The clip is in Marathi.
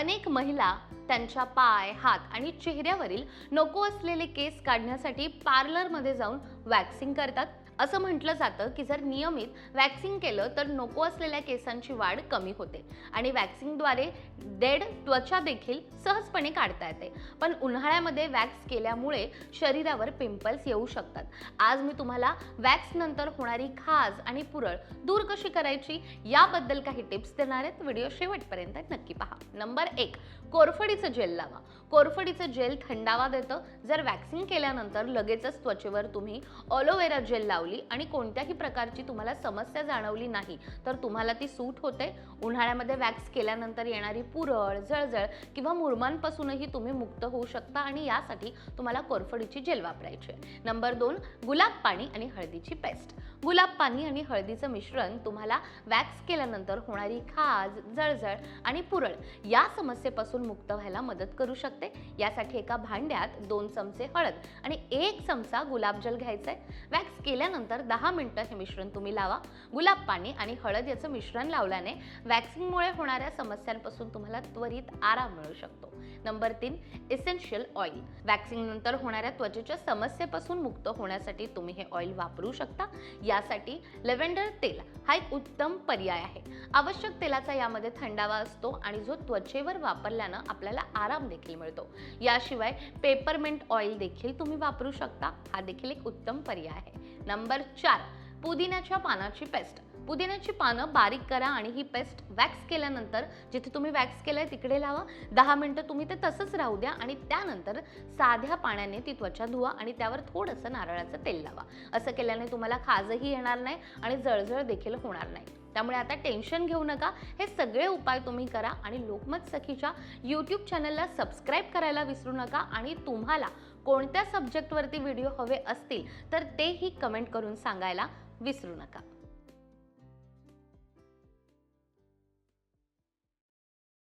अनेक महिला त्यांच्या पाय हात आणि चेहऱ्यावरील नको असलेले केस काढण्यासाठी पार्लरमध्ये जाऊन वॅक्सिंग करतात. असं म्हटलं जातं की जर नियमित वॅक्सिंग केलं तर नको असलेल्या केसांची वाढ कमी होते. आणि वॅक्सिंगद्वारे डेड त्वचा देखील सहजपणे काढता येते. पण उन्हाळ्यामध्ये वॅक्स केल्यामुळे शरीरावर पिंपल्स येऊ शकतात. आज मी तुम्हाला वॅक्स नंतर होणारी खाज आणि पुरळ दूर कशी करायची याबद्दल काही टिप्स देणार आहेत. व्हिडिओ शेवटपर्यंत नक्की पहा. नंबर एक कोरफडीचं जेल लावा. कोरफडीचं जेल थंडावा देतं. जर वॅक्सिंग केल्यानंतर लगेचच त्वचेवर तुम्ही ऑलोवेरा जेल लावली आणि कोणत्याही प्रकारची तुम्हाला समस्या जाणवली नाही तर तुम्हाला ती सूट होते. उन्हाळ्यामध्ये वॅक्स केल्यानंतर येणारी पुरळ जळजळ किंवा मुरमांपासूनही तुम्ही मुक्त होऊ शकता आणि यासाठी तुम्हाला कोरफडीची जेल वापरायची आहे. नंबर दोन गुलाब पाणी आणि हळदीची पेस्ट गुलाब पाणी आणि हळदीचं मिश्रण तुम्हाला वॅक्स केल्यानंतर होणारी खाज जळजळ आणि पुरळ या समस्येपासून मुक्त व्हायला मदत करू शकते. यासाठी एका भांड्यात दोन चमचे हळद आणि एक चमचा गुलाबजल घ्यायचा आहे वॅक्स केल्यानंतर दहा मिनटं हे मिश्रण तुम्ही लावा. गुलाब पाणी आणि हळद याचं मिश्रण लावल्याने वॅक्सिंगमुळे होणाऱ्या समस्यांपासून तुम्हाला त्वरित आराम मिळू शकतो. नंबर तीन एसेन्शियल ऑइल वॅक्सिंगनंतर होणाऱ्या त्वचेच्या समस्येपासून मुक्त होण्यासाठी तुम्ही हे ऑइल वापरू शकता. यासाठी लेव्हेंडर तेल हा एक उत्तम पर्याय आहे. आवश्यक तेलाचा यामध्ये थंडावा असतो आणि जो त्वचेवर वापरल्यानं आपल्याला आराम देखील मिळतो. याशिवाय पेपरमेंट ऑइल देखील तुम्ही वापरू शकता. हा देखील एक उत्तम पर्याय आहे. नंबर चार पुदिन्याच्या पानाची पेस्ट पुदिन्याची पानं बारीक करा आणि ही पेस्ट वॅक्स केल्यानंतर जिथे तुम्ही वॅक्स केलंय तिकडे लावा. दहा मिनटं तुम्ही ते तसंच राहू द्या आणि त्यानंतर साध्या पाण्याने ती त्वचा धुवा आणि त्यावर थोडंसं नारळाचं तेल लावा. असं केल्याने तुम्हाला खाजही येणार नाही आणि जळजळ देखील होणार नाही. त्यामुळे आता टेन्शन घेऊ नका. हे सगळे उपाय तुम्ही करा आणि लोकमत सखीच्या यूट्यूब चॅनलला सबस्क्राईब करायला विसरू नका. आणि तुम्हाला कोणत्या सब्जेक्टवरती व्हिडिओ हवे असतील तर तेही कमेंट करून सांगायला विसरू नका.